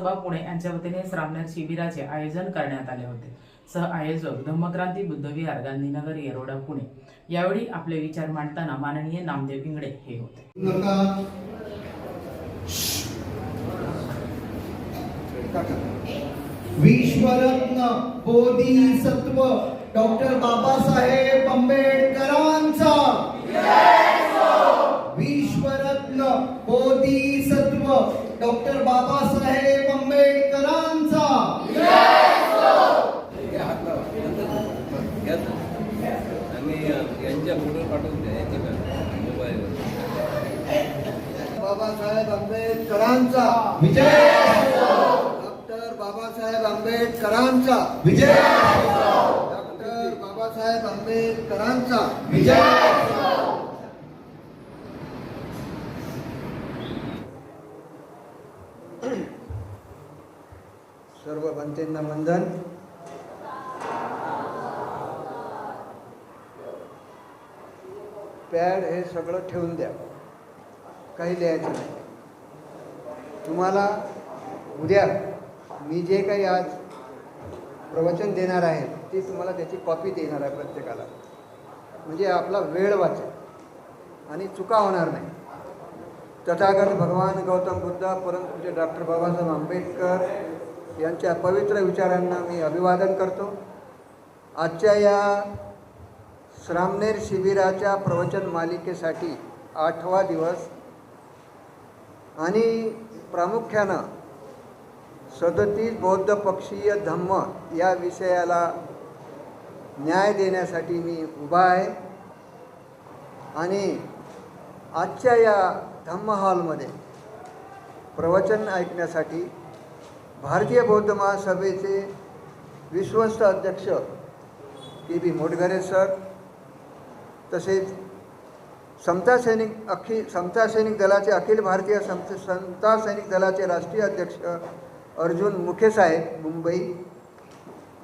भारतीय पुणे यांच्या वतीने श्रावणार शिबिराचे आयोजन करण्यात आले होते. सह आयोजक धम्मक्रांती बुद्धविहार गांधीनगर येरोडा पुणे. यावेळी आपले विचार मांडताना माननीय नामदेव इंगडे हे होते. विश्वरत्न बोधी सत्व डॉक्टर बाबासाहेब आंबेडकरांचा विश्वरत्न बोधिसत्व डॉक्टर बाबासाहेब आंबेडकरांचा आणि यांच्या फोटो पाठवून द्या मोबाईलवर बाबासाहेब आंबेडकरांचा. विजय डॉक्टर बाबासाहेब आंबेडकरांचा. विजय डॉक्टर बाबासाहेब आंबेडकरांचा. विजय सर्व बनतेंना वंदन पॅड हे सगळं ठेवून द्या. काही लिहायचं नाही. तुम्हाला उद्या मी जे काही आज प्रवचन देणार आहे ती तुम्हाला त्याची कॉपी देणार आहे प्रत्येकाला. म्हणजे आपला वेळ वाचेल. आणि चुका होणार नाही. तथागत भगवान गौतम बुद्ध परमपूज्य डॉक्टर बाबासाहेब आंबेडकर यांच्या पवित्र विचारांना मी अभिवादन करतो. आजच्या या श्रामनेर शिबिराच्या प्रवचन मालिकेसाठी आठवा दिवस आणि प्रामुख्यानं सदतीस बौद्ध पक्षीय धम्म या विषयाला न्याय देण्यासाठी मी उभा आहे. आणि आजच्या या धम्म हॉलमध्ये प्रवचन ऐकण्यासाठी भारतीय बौद्ध महासभेचे विश्वस्त अध्यक्ष के बी मोटघरे सर तसेच समता सैनिक अखिल समता सैनिक दलाचे अखिल भारतीय समत समता सैनिक दलाचे राष्ट्रीय अध्यक्ष अर्जुन मुखे साहेब मुंबई.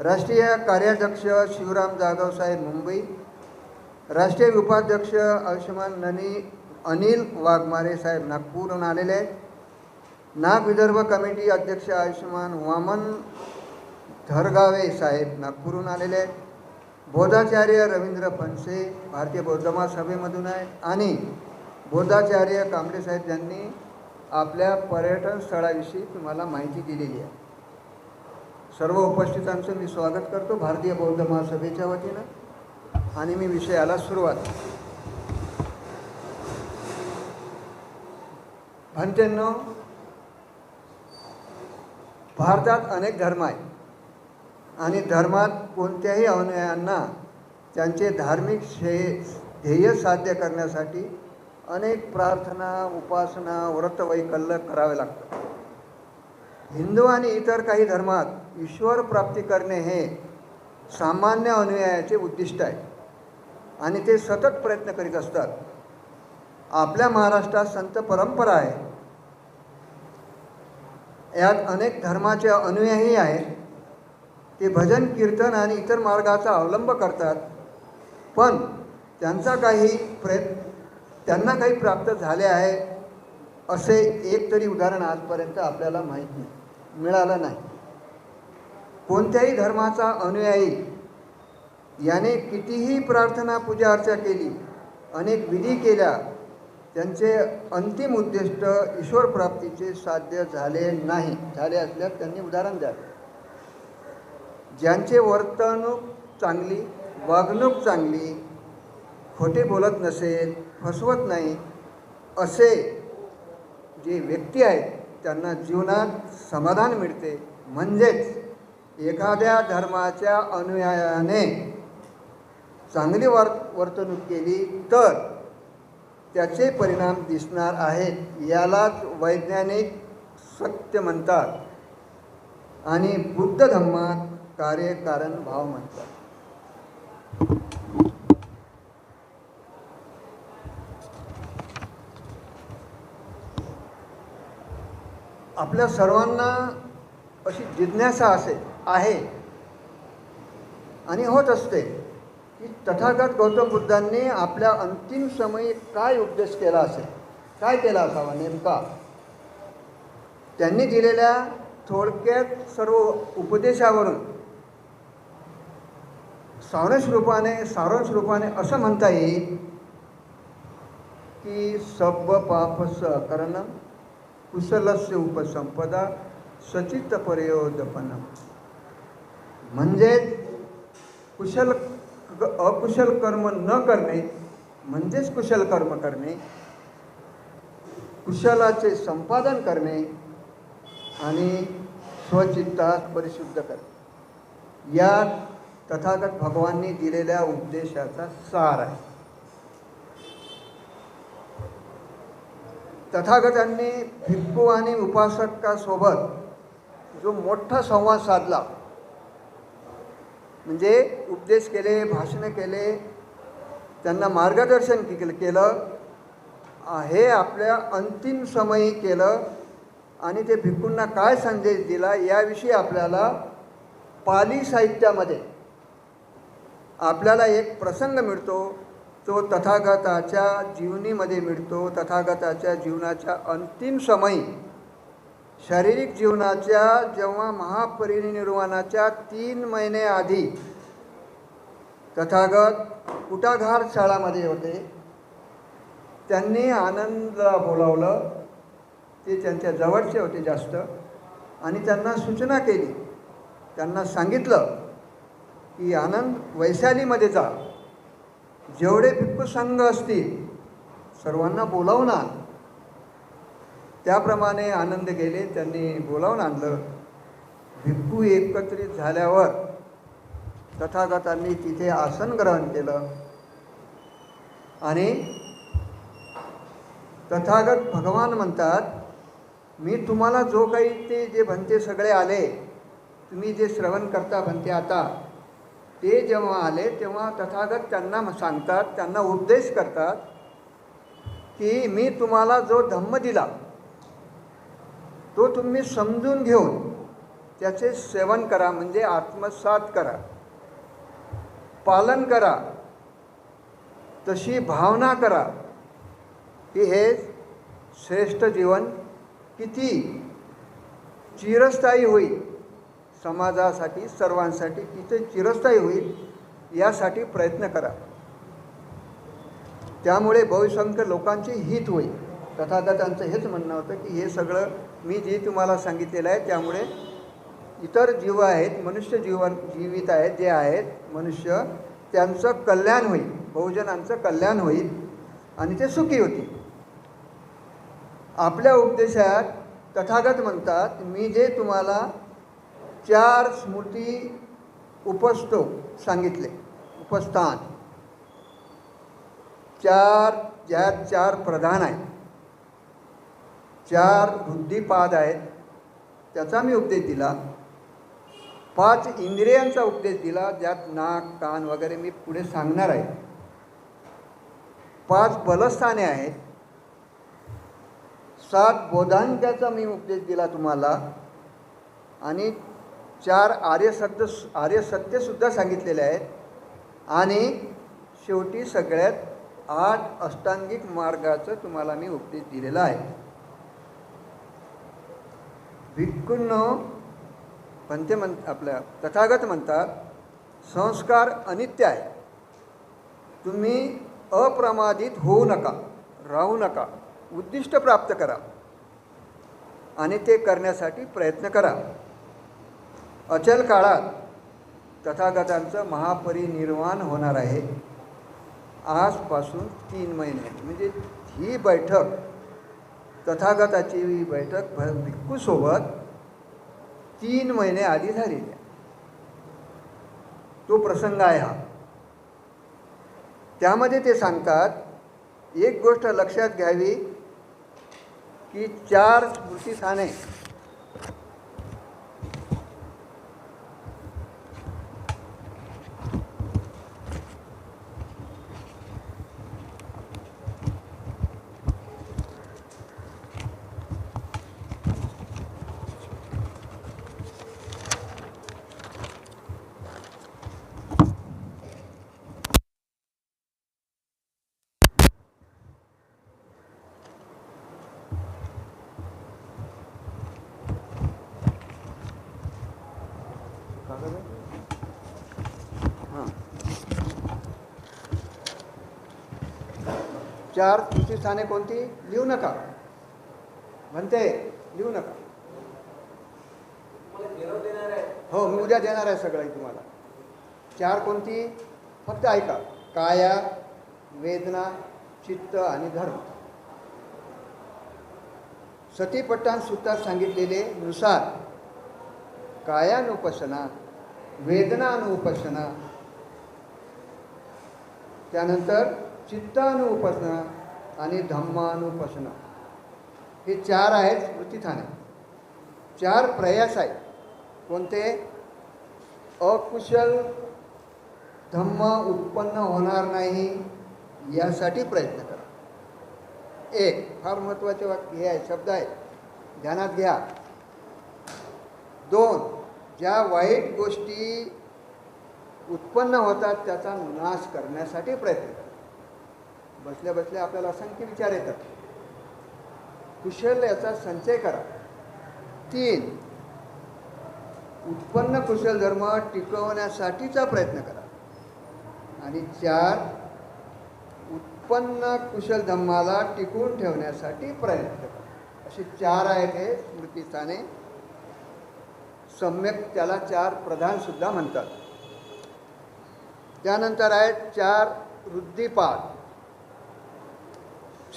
राष्ट्रीय कार्याध्यक्ष शिवराम जाधव साहेब मुंबई. राष्ट्रीय उपाध्यक्ष आयुष्यमान ननी अनिल वाघमारे साहेब नागपूरहून आलेले आहेत. नाग विदर्भ कमिटी अध्यक्ष आयुष्यमान वामन धरगावे साहेब नागपूरहून आलेले आहेत. बोधाचार्य रवींद्र फणसे भारतीय बौद्ध महासभेमधून आहे. आणि बोधाचार्य कांबळे साहेब यांनी आपल्या पर्यटन स्थळाविषयी तुम्हाला माहिती दिलेली आहे. सर्व उपस्थितांचं मी स्वागत करतो भारतीय बौद्ध महासभेच्या वतीनं. आणि मी विषयाला सुरुवात भंतेंनो भारतात अनेक धर्म आहेत. आणि धर्मात कोणत्याही अनुयायांना त्यांचे धार्मिक शे ध्येय साध्य करण्यासाठी अनेक प्रार्थना उपासना व्रतवैकल्य करावे लागतात. हिंदू आणि इतर काही धर्मात ईश्वर प्राप्ती करणे हे सामान्य अनुयायाचे उद्दिष्ट आहे. आणि ते सतत प्रयत्न करीत असतात. आपल्या महाराष्ट्रात संत परंपरा आहे. यात अनेक धर्माचे अनुयायी आहेत. ते भजन कीर्तन आणि इतर मार्गाचा अवलंब करतात. पण त्यांचा काही प्रयत्न त्यांना काही प्राप्त झाले आहे असे एक तरी उदाहरण आजपर्यंत आपल्याला माहीत नाही मिळालं नाही. कोणत्याही धर्माचा अनुयायी याने कितीही प्रार्थना पूजा अर्चा केली अनेक विधी केल्या त्यांचे अंतिम उद्दिष्ट ईश्वर प्राप्तीचे साध्य झाले नाही. झाले असल्यास त्यांनी उदाहरण द्यावे. ज्यांचे वर्तणूक चांगली वागणूक चांगली खोटे बोलत नसेल फसवत नाही असे जे व्यक्ती आहेत त्यांना जीवनात समाधान मिळते. म्हणजेच एखाद्या धर्माच्या अनुयायाने चांगली वर वर्तणूक केली तर त्याचे परिणाम दिसणार आहेत. यालाच वैज्ञानिक सत्य म्हणतात. आणि बुद्ध धर्मात कार्यकारण भाव म्हणतात. आपल्या सर्वांना अशी जिज्ञासा असे आहे. आणि होत असते की तथागत गौतम बुद्धांनी आपल्या अंतिम समयी काय उपदेश केला असेल? काय केला असावा नेमका? त्यांनी दिलेल्या थोडक्यात सर्व उपदेशावरून सारस रूपाने सारस रूपाने असं म्हणता येईल की सब पाप अकरणं कुशलस्य उपसंपदा सचित पर्योदपनं म्हणजेच कुशल अकुशल कर्म न करणे म्हणजेच कुशल कर्म करणे कुशलाचे संपादन करणे आणि स्वचित्ता परिशुद्ध करणे. या तथागत भगवाननी दिलेल्या उपदेशाचा सार आहे. तथागतांनी भिक्खू आणि उपासकासोबत जो मोठा संवाद साधला म्हणजे उपदेश केले भाषणं केले त्यांना मार्गदर्शन के- केलं हे आपल्या अंतिम समयी केलं आणि ते भिक्खूंना काय संदेश दिला याविषयी आपल्याला पाली साहित्यामध्ये आपल्याला एक प्रसंग मिळतो तो तथागताच्या जीवनीमध्ये मिळतो. तथागताच्या जीवनाच्या अंतिम समयी शारीरिक जीवनाच्या जेव्हा महापरिनिर्वाणाच्या तीन महिने आधी तथागत कुटाघार शाळामध्ये होते. त्यांनी आनंदला बोलावलं. ते त्यांच्या जवळचे होते जास्त. आणि त्यांना सूचना केली. त्यांना सांगितलं की आनंद वैशालीमध्ये जा. जेवढे संघ असतील सर्वांना बोलावून आण. त्याप्रमाणे आनंद गेले त्यांनी बोलावून आणलं. भिक्खू एकत्रित झाल्यावर तथागतांनी तिथे आसन ग्रहण केलं. आणि तथागत भगवान म्हणतात मी तुम्हाला जो काही ते जे भंते सगळे आले तुम्ही जे श्रवण करता भंते आता ते जेव्हा आले तेव्हा तथागत त्यांना सांगतात त्यांना उपदेश करतात की मी तुम्हाला जो धम्म दिला तो तुम्ही समजून घेऊन त्याचे सेवन करा म्हणजे आत्मसात करा पालन करा तशी भावना करा की हे श्रेष्ठ जीवन किती चिरस्थायी होईल. समाजासाठी सर्वांसाठी किती चिरस्थायी होईल यासाठी प्रयत्न करा. त्यामुळे बहुसंख्य लोकांचे हित होईल. तथागतांचं हेच म्हणणं होतं की हे सगळं मी जे तुम्हाला सांगितलेलं आहे त्यामुळे इतर जीव आहेत मनुष्य जीवन जीवित आहेत जे आहेत मनुष्य त्यांचं कल्याण होईल बहुजनांचं कल्याण होईल आणि ते सुखी होतील. आपल्या उपदेशात तथागत म्हणतात मी जे तुम्हाला चार स्मृती उपस्तो सांगितले. उपस्थान. चार ज्यात चार प्रधान आहेत. चार बुद्धिपाद आहेत. त्याचा मी उपदेश दिला. पाच इंद्रियांचा उपदेश दिला ज्यात नाक कान वगैरे मी पुढे सांगणार आहे. पाच बलस्थाने आहेत. सात बोधांक्याचा मी उपदेश दिला तुम्हाला. आणि चार आर्यसत्य आर्यसत्यसुद्धा सांगितलेले आहेत. आणि शेवटी सगळ्यात आठ अष्टांगिक मार्गाचं तुम्हाला मी उपदेश दिलेला आहे. भिक्खूंनो पंथे म्हण आपल्या तथागत म्हणतात संस्कार अनित्य आहे. तुम्ही अप्रमादित होऊ नका राहू नका उद्दिष्ट प्राप्त करा. आणि ते करण्यासाठी प्रयत्न करा. अचल काळात तथागतांचं महापरिनिर्वाण होणार आहे. आजपासून तीन महिने. म्हणजे ही बैठक तथागताची ही बैठक भ भिक्खूसोबत तीन महिने आधी झालेली आहे. तो प्रसंग आहे हा. त्यामध्ये ते सांगतात एक गोष्ट लक्षात घ्यावी की चार स्मृतीस्थाने चार तुमची स्थाने कोणती? लिहू नका. म्हणते लिहू नका. हो मी उद्या देणार आहे सगळं तुम्हाला. चार कोणती? फक्त ऐका. काया वेदना चित्त आणि धर्म. सतीपट्टान सूत्रात सांगितलेले नुसार कायानुपसना वेदनानुपसना त्यानंतर चित्तानुपासना आणि धम्मानुपासना. हे चार आहेत स्मृतिथाने चार प्रयास आहेत. कोणते? अकुशल धम्म उत्पन्न होणार नाही यासाठी प्रयत्न करा. एक फार महत्त्वाचे वाक्य हे आहे शब्द आहे. ध्यानात घ्या. दोन ज्या वाईट गोष्टी उत्पन्न होतात त्याचा नाश करण्यासाठी प्रयत्न करा. बसल्या बसल्या आपल्याला असंख्य विचार येतात. कुशल याचा संचय करा. तीन उत्पन्न कुशल धर्म टिकवण्यासाठीचा प्रयत्न करा. आणि चार उत्पन्न कुशल धर्माला टिकवून ठेवण्यासाठी प्रयत्न करा. असे चार आहेत हे स्मृतीस्थाने. सम्यक त्याला चार प्रधानसुद्धा म्हणतात. त्यानंतर आहेत चार वृद्धिपाठ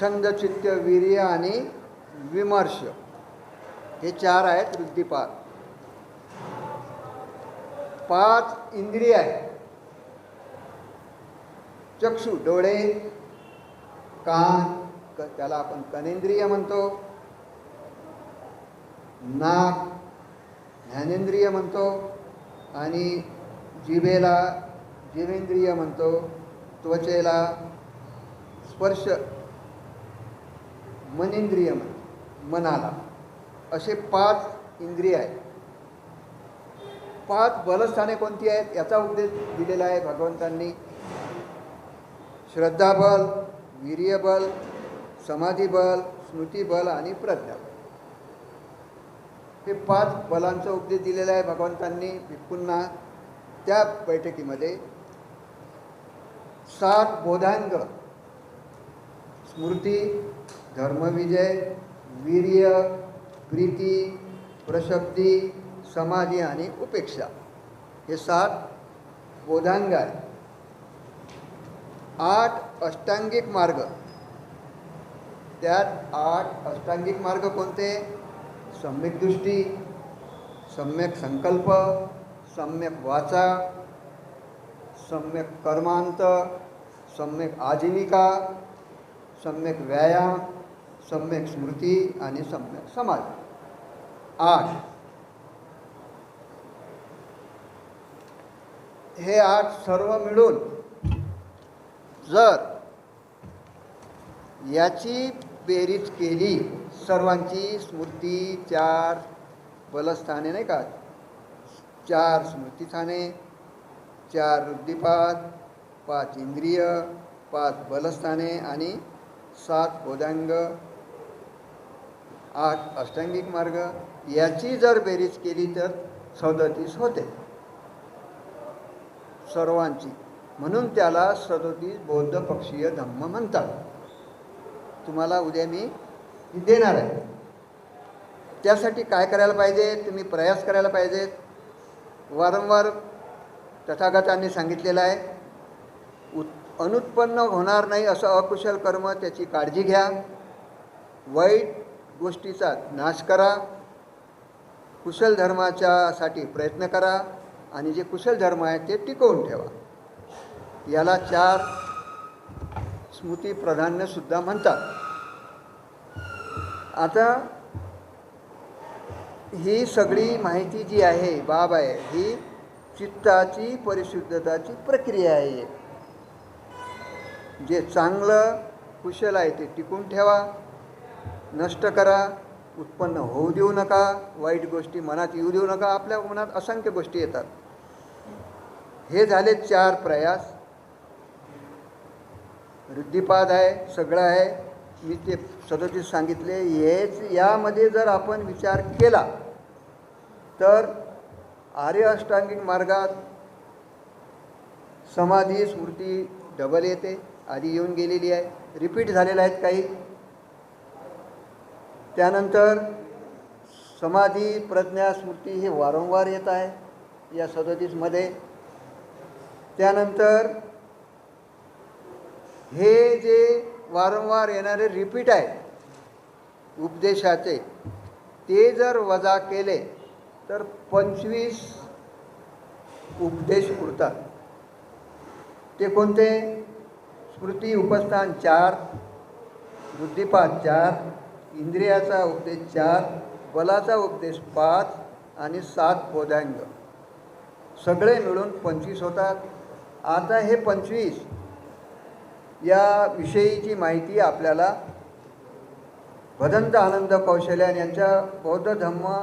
छंदचित्त वीर्य आणि विमर्श. हे चार आहेत वृद्धिपाठ पाच इंद्रिय आहेत. चक्षु डोळे कान क- त्याला आपण कनेंद्रिय म्हणतो. नाक ज्ञानेंद्रिय म्हणतो. आणि जिभेला जिवेंद्रिय म्हणतो. त्वचेला स्पर्श मनेंद्रिय म्हणतो मनाला. असे पाच इंद्रिय आहेत. पाच बलस्थाने कोणती आहेत? याचा उपदेश दिलेला आहे भगवंतांनी. श्रद्धाबल वीर्यबल समाधीबल स्मृतीबल आणि प्रज्ञाबल. हे पाच बलांचा उपदेश दिलेला आहे भगवंतांनी पुन्हा त्या बैठकीमध्ये. सात बोधांग स्मृती धर्मविजय वीर्य, प्रीती प्रशब्दी समाधी आणि उपेक्षा. हे सात बोधांग आठ अष्टांगिक मार्ग. त्यात आठ अष्टांगिक मार्ग कोणते? सम्यक दृष्टी, सम्यक संकल्प, सम्यक वाचा, सम्यक कर्मांत, सम्यक आजीविका, सम्यक व्यायाम सम्यक स्मृती आणि सम्यक समाज. आठ. हे आठ सर्व मिळून जर याची बेरीज केली सर्वांची स्मृती चार बलस्थाने नाही का? चार स्मृतिस्थाने चार वृद्धिपात पाच इंद्रिय पाच बलस्थाने आणि सात बोधांग आठ अष्टांगिक मार्ग याची जर बेरीज केली तर सदतीस होते. सर्वांची. म्हणून त्याला सदोतीस बौद्ध पक्षीय धम्म म्हणतात. तुम्हाला उद्या मी देणार आहे. त्यासाठी काय करायला पाहिजे? तुम्ही प्रयास करायला पाहिजेत वारंवार तथागतांनी सांगितलेलं आहे उत् अनुत्पन्न होणार नाही असं अकुशल कर्म त्याची काळजी घ्या. वाईट गोष्टीचा नाश करा. कुशल धर्माच्यासाठी प्रयत्न करा आणि जे कुशल धर्म आहे ते टिकवून ठेवा. याला चार स्मृती प्राधान्यसुद्धा म्हणतात. आता ही सगळी माहिती जी आहे बाब आहे ही चित्ताची परिशुद्धताची प्रक्रिया आहे. जे चांगलं कुशल आहे ते टिकून ठेवा. नष्ट करा उत्पन्न होऊ देऊ नका वाईट गोष्टी मनात येऊ देऊ नका आपल्या मनात असंख्य गोष्टी येतात. हे झाले चार प्रयास. वृद्धिपाद आहे सगळं आहे. मी ते सदतीस सांगितले. हेच यामध्ये जर आपण विचार केला तर आर्य अष्टांगिक मार्गात समाधी स्मृती डबल येते. आधी येऊन गेलेली आहे. रिपीट झालेल्या आहेत काही. त्यानंतर समाधी प्रज्ञा स्मृती हे वारंवार येत आहे या सदतीसमध्ये. त्यानंतर हे जे वारंवार येणारे रिपीट आहे उपदेशाचे ते जर वजा केले तर पंचवीस उपदेश उरतात. ते कोणते? स्मृती उपस्थान चार बुद्धिपात चार इंद्रियाचा उपदेश चार बलाचा उपदेश पाच आणि सात बोधांग. सगळे मिळून पंचवीस होतात. आता हे पंचवीस या विषयीची माहिती आपल्याला भदंत आनंद कौशल्यान यांच्या बौद्ध धम्म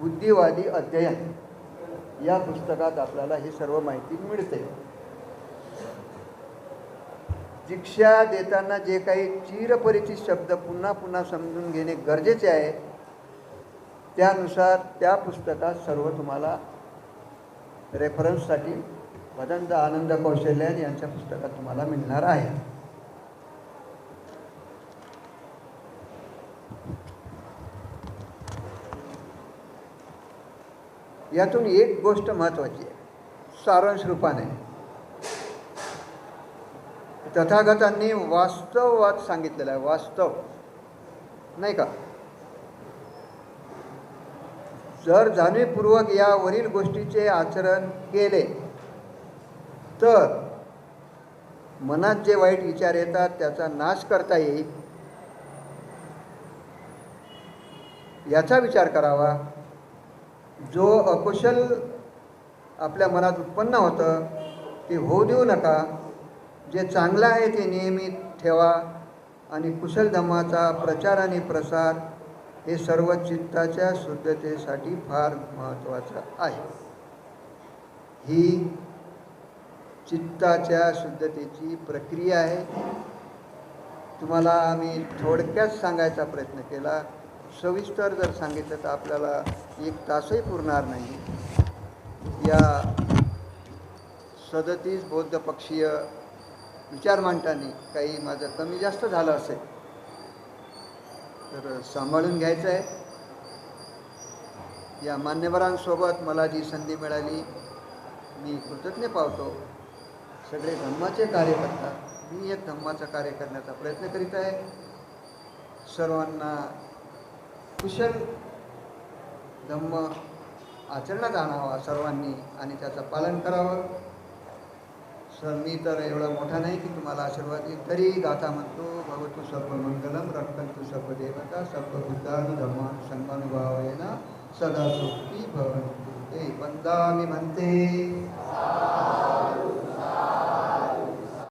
बुद्धिवादी अध्ययन या पुस्तकात आपल्याला ही सर्व माहिती मिळते. शिक्षा देताना जे काही चिरपरिचित शब्द पुन्हा पुन्हा समजून घेणे गरजेचे आहे त्यानुसार त्या पुस्तकात सर्व तुम्हाला रेफरन्ससाठी भदंत आनंद कौशल्यान यांच्या पुस्तकात तुम्हाला मिळणार आहे. यातून एक गोष्ट महत्त्वाची आहे. सारांश रूपाने. तथागतांनी वास्तववाद सांगितलेला आहे वास्तव. नाही का? जर जाणीवपूर्वक यावरील गोष्टीचे आचरण केले तर मनात जे वाईट विचार येतात त्याचा नाश करता येईल. याचा विचार करावा. जो अकुशल आपल्या मनात उत्पन्न होतं ते होऊ देऊ नका. जे चांगलं आहे ते नियमित ठेवा आणि कुशल धम्माचा प्रचार आणि प्रसार हे सर्व चित्ताच्या शुद्धतेसाठी फार महत्त्वाचं आहे. ही चित्ताच्या शुद्धतेची प्रक्रिया आहे. तुम्हाला आम्ही थोडक्यात सांगायचा प्रयत्न केला. सविस्तर जर सांगितलं तर आपल्याला एक तासही पुरणार नाही. या सदतीस बौद्ध पक्षीय विचार मांडताना काही माझं कमी जास्त झालं असेल तर सांभाळून घ्यायचं आहे या मान्यवरांसोबत मला जी संधी मिळाली मी कृतज्ञ पावतो. सगळे धम्माचे कार्य करतात मी एक धम्माचं कार्य करण्याचा प्रयत्न करीत आहे. सर्वांना कुशल धम्म आचरणात आणावा सर्वांनी आणि त्याचं पालन करावं. सर मी तर एवढा मोठा नाही की तुम्हाला आशीर्वाद देईन. तरी गाथा म्हणतो भवतु सर्व मंगलम रक्षन्तु सर्व देवता सर्व बुद्धानु धर्मान संघानुभावेन सदा सुखी भवन्तु ते। वंदा मी म्हणते